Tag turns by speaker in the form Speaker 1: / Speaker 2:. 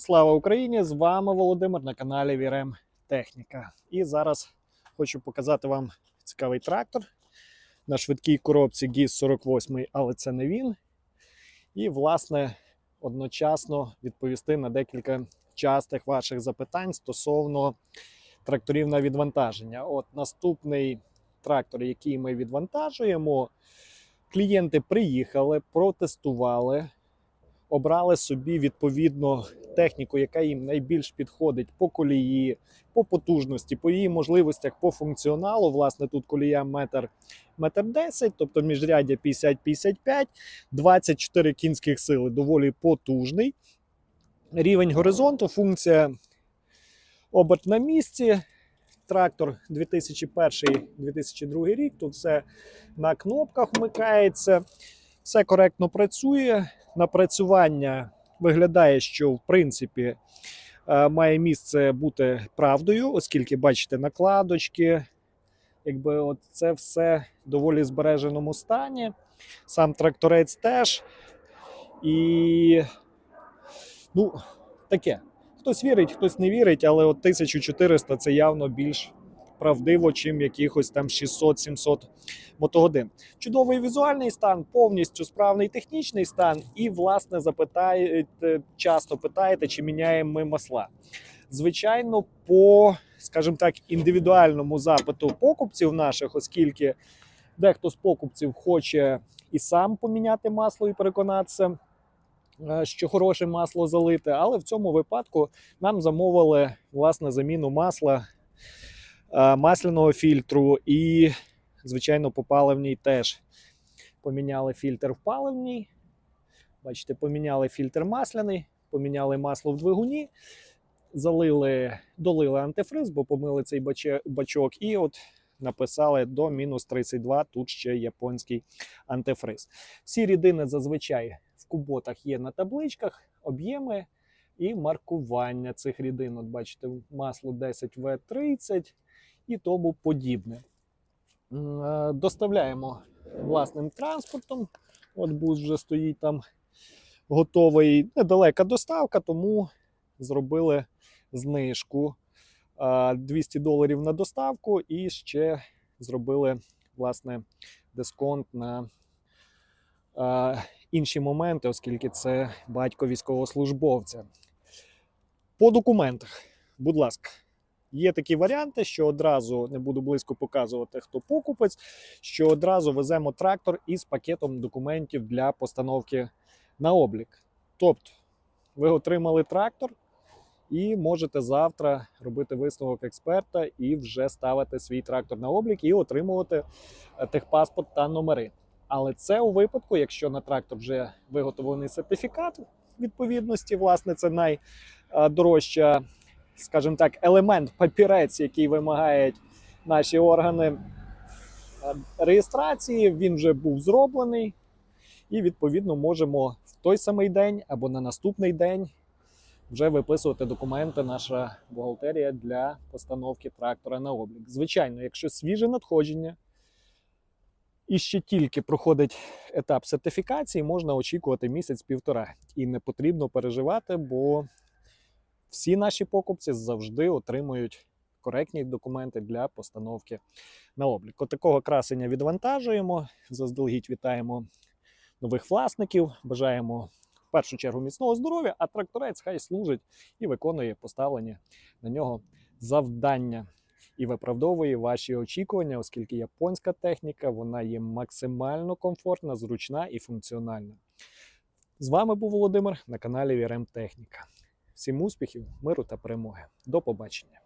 Speaker 1: Слава Україні! З вами Володимир на каналі Вірем Техніка. І зараз хочу показати вам цікавий трактор на швидкій коробці GIS 48, але це не він. І, власне, одночасно відповісти на декілька частих ваших запитань стосовно тракторів на відвантаження. От наступний трактор, який ми відвантажуємо, клієнти приїхали, протестували обрали собі відповідно техніку, яка їм найбільш підходить по колії, по потужності, по її можливостях, по функціоналу. Власне, тут колія метр, метр 10, тобто міжряддя 50-55, 24 кінських сили, доволі потужний. Рівень горизонту, функція оберт на місці. Трактор 2001-2002 рік. Тут все на кнопках вмикається, все коректно працює напрацювання виглядає, що в принципі е, має місце бути правдою, оскільки бачите накладочки, якби от це все в доволі збереженому стані. Сам тракторець теж. І ну, таке. Хтось вірить, хтось не вірить, але от 1400 це явно більш правдиво, чим якихось там 600-700 мотогодин. Чудовий візуальний стан, повністю справний технічний стан, і, власне, запитаєте, часто питаєте, чи міняємо ми масла. Звичайно, по, скажімо так, індивідуальному запиту покупців наших, оскільки дехто з покупців хоче і сам поміняти масло і переконатися. е, Що хороше масло залите, але в цьому випадку нам замовили власне заміну масла масляного фільтру і, звичайно, по паливній теж поміняли фільтр в паливній. Бачите, поміняли фільтр масляний, поміняли масло в двигуні, залили, долили антифриз, бо помили цей бачок, і от написали до мінус 32. Тут ще японський антифриз. Всі рідини зазвичай в куботах є на табличках, об'єми і маркування цих рідин. От бачите, масло 10В30 і тому подібне. Е, Доставляємо власним транспортом. От бус вже стоїть там готовий. Недалека доставка, тому зробили знижку е, 200 доларів на доставку і ще зробили власне дисконт на е, інші моменти, оскільки це батько військовослужбовця. По документах, будь ласка. Є такі варіанти, що одразу не буду близько показувати, хто покупець, що одразу веземо трактор із пакетом документів для постановки на облік. Тобто, ви отримали трактор і можете завтра робити висновок експерта і вже ставити свій трактор на облік і отримувати е, техпаспорт та номери. Але це у випадку, якщо на трактор вже виготовлений сертифікат відповідності, власне, це найдорожча скажімо так, елемент, папірець, який вимагають наші органи е, реєстрації, він вже був зроблений, і відповідно можемо в той самий день або на наступний день вже виписувати документи, наша бухгалтерія для постановки трактора на облік. Звичайно, якщо свіже надходження і ще тільки проходить етап сертифікації, можна очікувати місяць-півтора. І не потрібно переживати, бо всі наші покупці завжди отримують коректні документи для постановки на облік. От такого красення відвантажуємо. Заздалегідь вітаємо нових власників. Бажаємо в першу чергу міцного здоров'я, а тракторець хай служить і виконує поставлені на нього завдання. І виправдовує ваші очікування, оскільки японська техніка вона є максимально комфортна, зручна і функціональна. З вами був Володимир на каналі Вірем Техніка. Всім успіхів, миру та перемоги. До побачення.